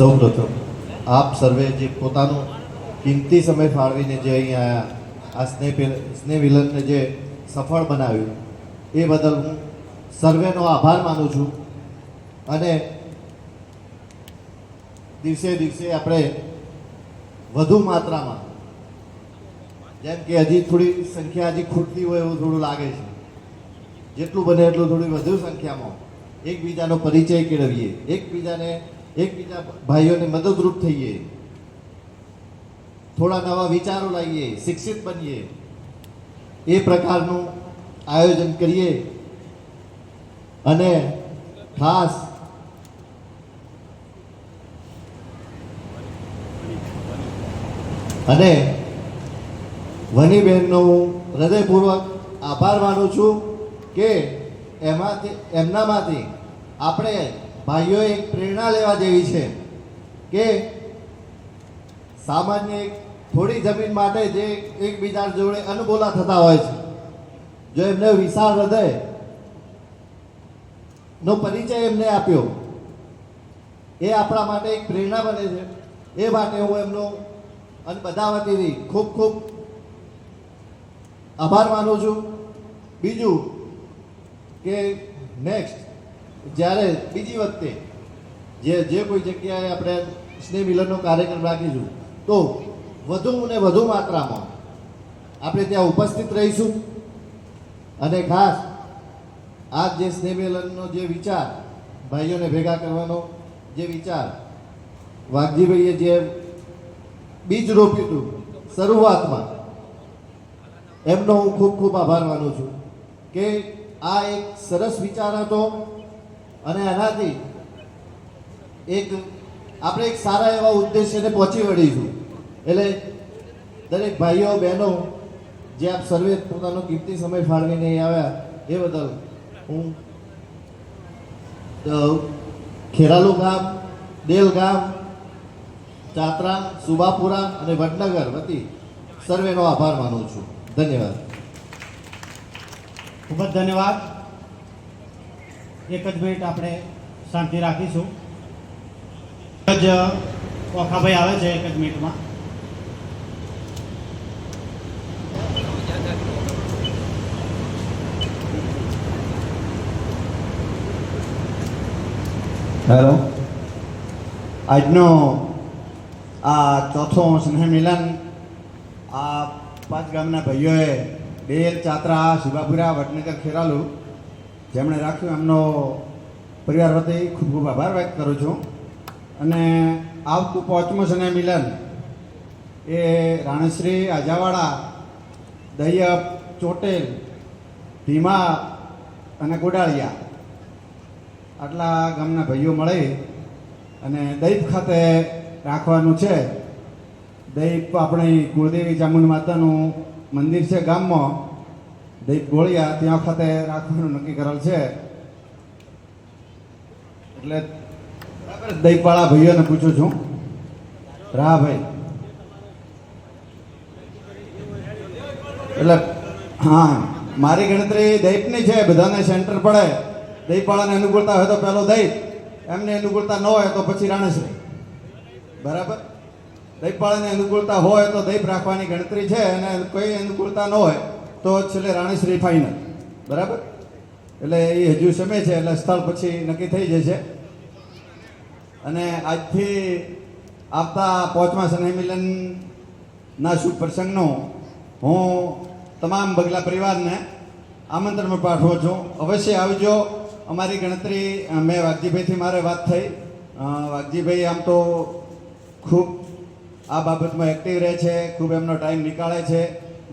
સૌ પ્રથમ આપ સર્વે જે પોતાનો કિંમતી સમય ફાળવીને જે અહીંયા આ સ્નેહ સ્નેહ જે સફળ બનાવ્યું, એ બદલ હું સર્વેનો આભાર માનું છું. અને દિવસે દિવસે આપણે વધુ માત્રામાં, જેમ કે હજી થોડી સંખ્યા હજી ખૂટતી હોય એવું થોડું લાગે છે, જેટલું બને એટલું થોડી વધુ સંખ્યામાં એકબીજાનો પરિચય કેળવીએ, એકબીજાને એકબીજા ભાઈઓને મદદરૂપ થઈએ. થોડા નવા વિચારો લાવીએ, શિક્ષિત બનીએ. એ પ્રકારનું આયોજન કરીએ. અને ખાસ અને વનીબેનનો હું હૃદયપૂર્વક આભાર માનું છું કે એમાંથી, એમનામાંથી આપણે ભાઈઓએ એક પ્રેરણા લેવા જેવી છે કે સામાન્ય એક થોડી જમીન માટે જે એકબીજા જોડે અનુબોલા થતા હોય છે. જો એમને વિશાળ હૃદય નો પરિચય એમને આપ્યો, એ આપણા માટે એક પ્રેરણા બને છે. એ માટે હું એમનો અને બધા વતીથી ખૂબ ખૂબ આભાર માનું છું. બીજું કે નેક્સ્ટ જ્યારે બીજી વખતે જે જે કોઈ જગ્યાએ આપણે સ્નેહ મિલનનો કાર્યક્રમ રાખીશું, તો વધુ ને વધુ માત્રામાં આપણે ત્યાં ઉપસ્થિત રહીશું. અને ખાસ આ જે સ્નેહ મિલનનો જે વિચાર, ભાઈઓને ભેગા કરવાનો જે વિચાર, વાઘજીભાઈએ જે બીજ રોપ્યું હતું શરૂઆતમાં, એમનો હું ખૂબ ખૂબ આભાર માનું છું કે આ એક સરસ વિચાર હતો. અને એનાથી એક આપણે એક સારા એવા ઉદ્દેશ્યને પહોંચી વળીશું. એટલે દરેક ભાઈઓ, બહેનો, જે આપ સર્વે પોતાનો કિંમતી સમય ફાળવીને અહીં આવ્યા, એ બદલ હું ખેરાલુ ગામ, દેલ ગામ ચાત્રા સુબાપુરા અને વડનગર વતી સર્વેનો આભાર માનું છું. ધન્યવાદ. ખૂબ જ ધન્યવાદ. એક જ મિનિટ આપણે શાંતિ રાખીશું. જ ઓખાભાઈ આવે છે એક જ મિનિટમાં. હેલો. આજનો આ ચોથો સ્નેહ મિલન આ પાંચ ગામના ભાઈઓએ બેલ ચાત્રા શિવાપુરા વડનગર ખેરાલુ જેમણે રાખ્યું, એમનો પરિવાર વતી ખૂબ ખૂબ આભાર વ્યક્ત કરું છું. અને આવતું પાંચમું અને મિલન એ રાણશ્રી, આજાવાડા દૈયપ ચોટેલ, ભીમા અને ગોડાળિયા આટલા ગામના ભાઈઓ મળે અને દૈપ ખાતે રાખવાનું છે. દૈપ આપણી કુળદેવી ચામુંડ માતાનું મંદિર છે ગામમાં. દૈપ ગોળિયા ત્યાં ખાતે રાખવાનું નક્કી કરેલ છે. એટલે બરાબર દૈપવાળા ભાઈઓને પૂછું છું. રાભાઈ એટલે, હા, મારી ગણતરી દૈપની છે, બધાને સેન્ટર પડે. દહીંપાળાને અનુકૂળતા હોય તો પહેલો દહીં, એમને અનુકૂળતા ન હોય તો પછી રાણેશ્રી. બરાબર? દહીંપાળાને અનુકૂળતા હોય તો દહીપ રાખવાની ગણતરી છે અને કોઈ અનુકૂળતા ન હોય. તો છેલ્લે રાણીશ્રી ફાઇનલ બરાબર? એટલે એ હજુ સમય છે, એટલે સ્થળ પછી નક્કી થઈ જશે. અને આજથી આવતા પાંચમા સ્નેહમિલનના શુભ પ્રસંગનો હું તમામ બગલા પરિવારને આમંત્રણ પાઠવું છું. અવશ્ય આવજો. અમારી ગણતરી મેં વાઘજીભાઈથી મારે વાત થઈ. વાઘજીભાઈ આમ તો ખૂબ આ બાબતમાં એક્ટિવ રહે છે, ખૂબ એમનો ટાઈમ નીકાળે છે.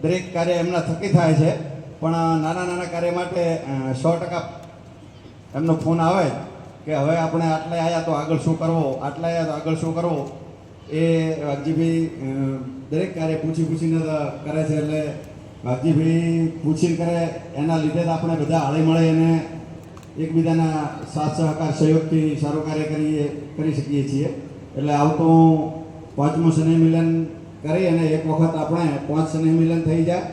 દરેક કાર્ય એમના થકી થાય છે. પણ નાના નાના કાર્ય માટે સો ટકા એમનો ફોન આવે કે હવે આપણે આટલે આવ્યા તો આગળ શું કરવો, આટલે આવ્યા તો આગળ શું કરવો, એ વાઘજીભાઈ દરેક કાર્ય પૂછી પૂછીને કરે છે એટલે વાઘજીભાઈ પૂછીને કરે, એના લીધે જ આપણે બધા હળી મળે અને એકબીજાના સાથ સહકાર સહયોગથી સારું કાર્ય કરીએ, કરી શકીએ છીએ. એટલે આવતું પાંચમું સ્નેહ મિલન કરી અને એક વખત આપણે પાંચ સ્નેહમિલન થઈ જાય.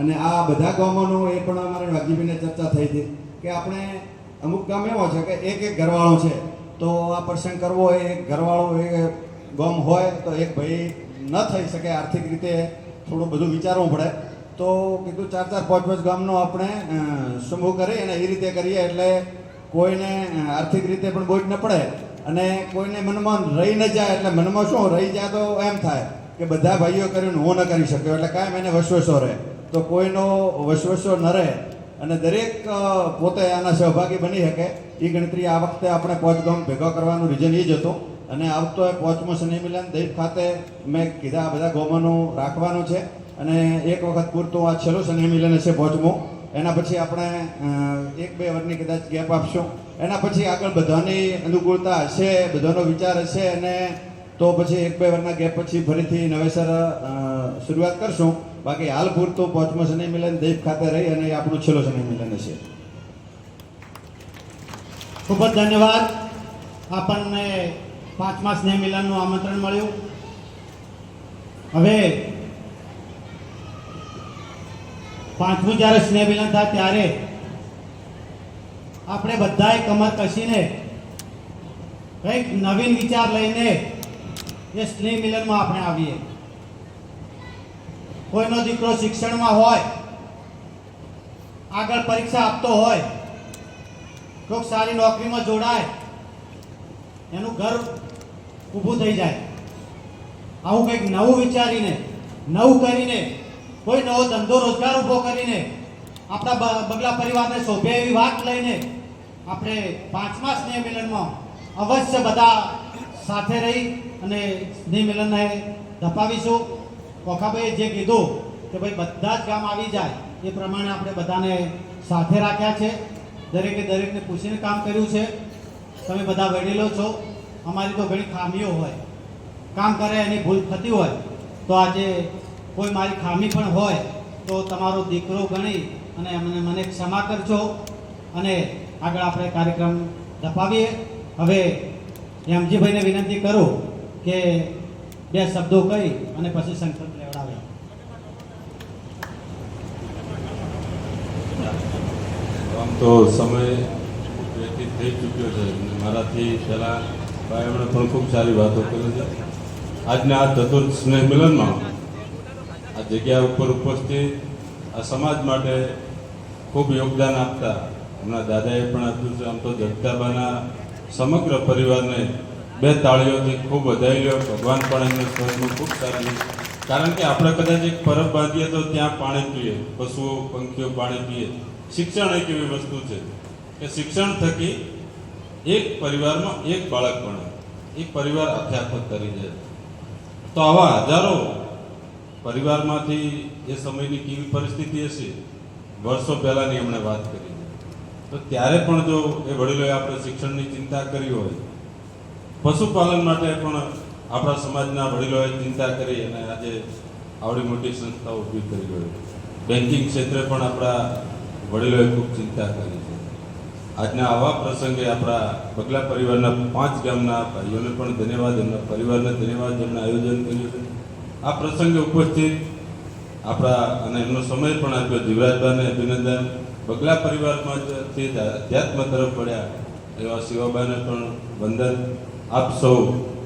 અને આ બધા ગામોનું એ પણ અમારે વાઘજીભાઈને ચર્ચા થઈ હતી કે આપણે અમુક ગામ એવો છે કે એક એક ઘરવાળો છે. તો આ પ્રસંગ કરવો એક ઘરવાળો એ ગામ હોય, તો એક ભાઈ ન થઈ શકે આર્થિક રીતે થોડું બધું વિચારવું પડે. તો કીધું ચાર ચાર પાંચ પાંચ ગામનો આપણે સમૂહ કરી અને એ રીતે કરીએ એટલે કોઈને આર્થિક રીતે પણ બોજ ન પડે અને કોઈને મનમાં રહી ન જાય એટલે મનમાં શું રહી જાય તો એમ થાય. કે બધા ભાઈઓ કરીને હું ન કરી શક્યો એટલે કાયમ એને વસવસો રહે. તો કોઈનો વસવસો ન રહે અને દરેક પોતે આના સહભાગી બની શકે. એ ગણતરી આ વખતે આપણે પોચગામ ભેગો કરવાનું રીઝન એ જ હતું. અને આવતો એ પાંચમો શનિ મિલન દૈવ ખાતે મેં કીધા બધા ગામોનું રાખવાનું છે. અને એક વખત પૂરતું આ છેલ્લું શનિ મિલન હશે પોચમું. એના પછી આપણે એક બે વર્ષની કદાચ ગેપ આપશું. એના પછી આગળ બધાની અનુકૂળતા હશે, બધાનો વિચાર હશે અને તો પછી એક બે વારના ગેપ પછી ફરીથી નવેસર શરૂઆત કરશું. બાકી હાલ પૂરતું પાંચમો શનિ મિલન, દેવ ખાતે રહી અને આપણું છેલ્લો શનિ મિલન હશે. ખૂબ જ ધન્યવાદ. આપણને પાંચમા સ્નેહ મિલનનું આમંત્રણ મળ્યું. હવે પાંચમું જ્યારે સ્નેહ મિલન થાય ત્યારે આપણે બધાએ કમર કસીને કંઈક નવીન વિચાર લઈને એ સ્નેહ મિલનમાં આપણે આવીએ. કોઈનો દીકરો શિક્ષણમાં હોય, આગળ પરીક્ષા આપતો હોય, કોઈક સારી નોકરીમાં જોડાય, એનું ઘર ઊભું થઈ જાય. આવું કંઈક નવું વિચારીને, નવું કરીને, કોઈ નવો ધંધો રોજગાર ઊભો કરીને, આપણા બગલા પરિવારને શોભે એવી વાત લઈને, આપણે પાંચમા સ્નેહ મિલનમાં અવશ્ય બધા સાથે રહી અને સ્નેહ મિલનને ધપાવીશું. કોખાભાઈએ જે કીધું કે ભાઈ બધા જ કામ આવી જાય, એ પ્રમાણે આપણે બધાને સાથે રાખ્યા છે. દરેકે દરેકને પૂછીને કામ કર્યું છે. તમે બધા વડીલો છો. અમારી તો ઘણી ખામીઓ હોય. કામ કરે એની ભૂલ થતી હોય, તો આજે કોઈ મારી ખામી પણ હોય, તો તમારો દીકરો ગણી અને એમને મને ક્ષમા કરજો. અને આગળ આપણે કાર્યક્રમ ધપાવીએ. હવે હેમજીભાઈને વિનંતી કરું કે બે શબ્દો કહી અને પછી સંકલ્પ લેવડાવે. આમ તો સમય વ્યતીત થઈ ચૂક્યો છે મારાથી પહેલાં ભાઈ એમણે પણ ખૂબ સારી વાતો કરી છે. આજના આ ચતુર્થ સ્નેહ મિલનમાં આ જગ્યા ઉપર ઉપસ્થિત આ સમાજ માટે ખૂબ યોગદાન આપતા હમણાં દાદાએ પણ આપ્યું છે. આમ તો જગદાબાના સમગ્ર પરિવારને બે તાળીઓથી ખૂબ વધાઈ લ્યો ભગવાન પણ એમને સ્વર્ગમાં ખૂબ સારું કારણ કે આપણે કદાચ એક પરબ બાંધીએ તો ત્યાં પાણી પીએ, પશુઓ, પંખીઓ પાણી પીએ. શિક્ષણ એક એવી વસ્તુ છે કે શિક્ષણ થકી એક પરિવારમાં એક બાળક ભણે એક પરિવાર આખે તરી જાય તો આવા હજારો પરિવારમાંથી એ સમયની કેવી પરિસ્થિતિ હશે? વર્ષો પહેલાંની એમણે વાત કરી. તો ત્યારે પણ જો એ વડીલોએ આપણે શિક્ષણની ચિંતા કરી હોય, પશુપાલન માટે પણ આપણા સમાજના વડીલોએ ચિંતા કરી અને આજે આવડી મોટી સંસ્થાઓ ઊભી કરી હોય. બેન્કિંગ ક્ષેત્રે પણ આપણા વડીલોએ ખૂબ ચિંતા કરી છે. આજના આવા પ્રસંગે આપણા બગલા પરિવારના પાંચ ગામના ભાઈઓને પણ ધન્યવાદ, એમના પરિવારને ધન્યવાદ, જેમણે આયોજન કર્યું છે. આ પ્રસંગે ઉપસ્થિત આપણા અને એમનો સમય પણ આપ્યો જીવરાજભાઈને અભિનંદન. બગલા પરિવારમાં જ તે અધ્યાત્મ તરફ પડ્યા એવા શિવાબાને પણ વંદન. આપ સૌ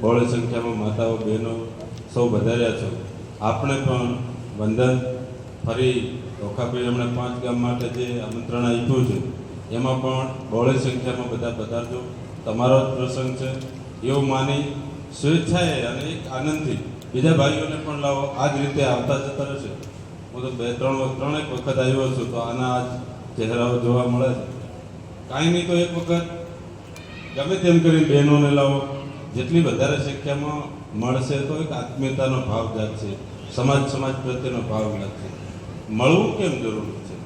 બહોળી સંખ્યામાં માતાઓ, બહેનો સૌ વધાર્યા છો. આપણે પણ વંદન. ફરી ઓખાભાઈ એમણે પાંચ ગામ માટે જે આમંત્રણ આપ્યું છે, એમાં પણ બહોળી સંખ્યામાં બધા પધારજો. તમારો જ પ્રસંગ છે. એવું માની સ્વેચ્છાએ અને એક આનંદથી બીજા ભાઈઓને પણ લાવો. આ જ રીતે આવતા જતા રહેશે. હું તો બે, ત્રણ, ત્રણેક વખત આવ્યો છું, તો આના આજ ચહેરાઓ જોવા મળે છે. કાંઈ નહીં તો એક વખત ગમે તેમ કરી બહેનોને લાવો. જેટલી વધારે સંખ્યામાં મળશે તો એક આત્મીયતાનો ભાવ જાગશે. સમાજ સમાજ પ્રત્યેનો ભાવ જાગશે. મળવું કેમ જરૂરી છે?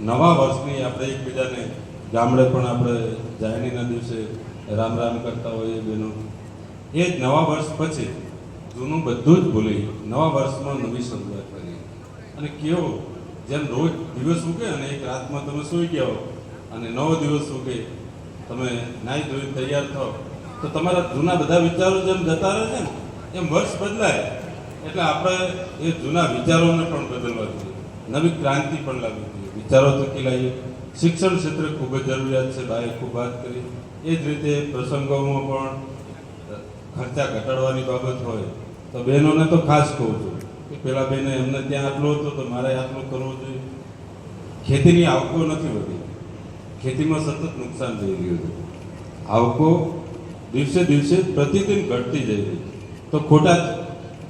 નવા વર્ષની આપણે એકબીજાને ગામડે પણ આપણે જાહેરીના દિવસે રામ રામ કરતા હોઈએ બહેનો. એ જ નવા વર્ષ પછી જૂનું બધું જ ભૂલી નવા વર્ષમાં નવી શરૂઆત કરી અને કેવો જેમ રોજ દિવસ ઉગે અને એક રાતમાં તમે સૂઈ ગયા અને નવો દિવસ ઉગે, તમે નાહી ધોઈ તૈયાર થાઓ, તો તમારા જૂના બધા વિચારો જેમ જતા રહે છે ને, એમ વર્ષ બદલાય. એટલે આપણે એ જૂના વિચારોને પણ બદલવા જોઈએ. નવી ક્રાંતિ પણ લાવવી જોઈએ. વિચારો થકી લાવીએ શિક્ષણ ક્ષેત્રે ખૂબ જ જરૂરિયાત છે. ભાઈ ખૂબ વાત કરી. એ જ રીતે પ્રસંગોમાં પણ ખર્ચા ઘટાડવાની બાબત હોય, તો બહેનોને તો ખાસ કહું છું. કે પેલા બેને એમને ત્યાં આટલું હતું તો મારે આટલું કરવું જોઈએ. ખેતીની આવકો નથી હોતી. ખેતીમાં સતત નુકસાન થઈ રહ્યું હતું. આવકો દિવસે દિવસે પ્રતિદિન ઘટતી જઈ રહી તો ખોટા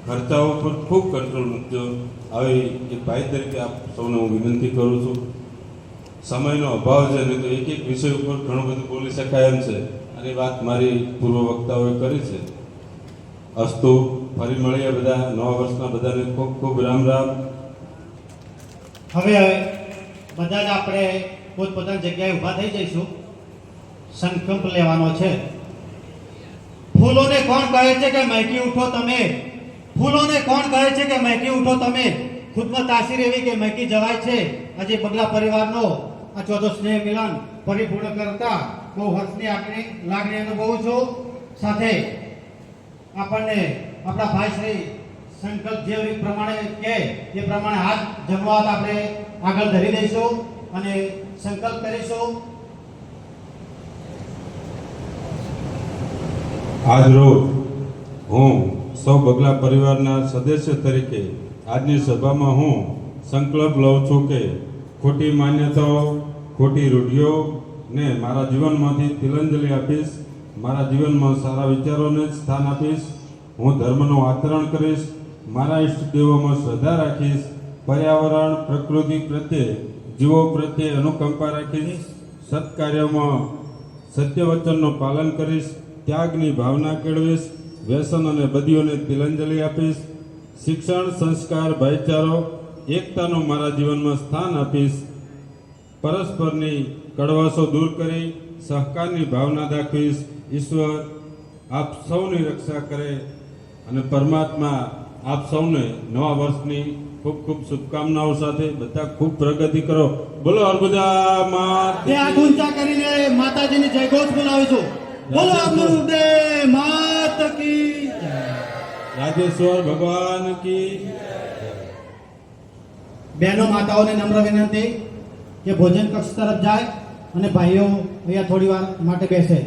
ખર્ચાઓ પર ખૂબ કંટ્રોલ મૂકજો. આવી એક ભાઈ તરીકે આપ સૌને હું વિનંતી કરું છું. સમયનો અભાવ છે ને તો એક એક વિષય ઉપર ઘણું બધું બોલી શકાય એમ છે. અને વાત મારી પૂર્વ વક્તાઓએ કરી છે. અસ્તુ ફરી મળીએ બધા, નવા વર્ષના બધાને ખૂબ ખૂબ રામ રામ. હવે બધા જ આપણે પોતપોતાની જગ્યાએ ઊભા થઈ જઈશું. સંકલ્પ લેવાનો છે. ફૂલોને કોણ કહે છે કે મહેકી ઉઠો તમે? ફૂલોને કોણ કહે છે કે મહેકી ઉઠો તમે? ખુદમાં તાસીર એવી કે મહેકી જવાય છે. આજે બગલા પરિવારનો, આ ચોથો સ્નેહ મિલન પરિપૂર્ણ કરતા બહુ હર્ષની આપણી લાગણી અનુભવું છું. સાથે આપણને આપણા ભાઈ શ્રી સંકલ્પ જે પ્રમાણે કે એ પ્રમાણે હાથ જમવાત આપણે આગળ ધરી દઈશું અને સંકલ્પ કરીશું. આજરોજ હું સૌ બગલા પરિવારના સદસ્ય તરીકે આજની સભામાં હું સંકલ્પ લઉં છું કે ખોટી માન્યતાઓ, ખોટી રૂઢિઓ ને મારા જીવનમાંથી તિલંજલિ આપીશ, મારા જીવનમાં સારા વિચારોને જ સ્થાન આપીશ હું ધર્મનું આચરણ કરીશ, મારા ઈષ્ટદેવોમાં શ્રદ્ધા રાખીશ, પર્યાવરણ, પ્રકૃતિ પ્રત્યે, જીવો પ્રત્યે અનુકંપા રાખીશ, સત્કાર્યમાં સત્ય વચનનું પાલન કરીશ, ત્યાગની ભાવના કેળવીશ, વ્યસન અને બદીઓને તિલાંજલિ આપીશ, શિક્ષણ, સંસ્કાર, ભાઈચારો, એકતાનું મારા જીવનમાં સ્થાન આપીશ. પરસ્પરની કડવાશો દૂર કરી સહકારની ભાવના દાખવીશ. ઈશ્વર, આપ સૌની રક્ષા કરે અને પરમાત્મા આપ સૌને નવા વર્ષની ખૂબ ખૂબ શુભકામનાઓ સાથે બધા ખૂબ પ્રગતિ કરો. બોલો હરબુદા માત હાથ ઊંચા કરીને માતાજીની જયઘોષ બોલાવીશું બોલો અમૃદે માત કી રાજેશ્વર ભગવાન કી બહેનો માતાઓને નમ્ર વિનંતી કે ભોજન કક્ષ તરફ જાય અને ભાઈઓ અહીંયા થોડી વાર માટે બેસે.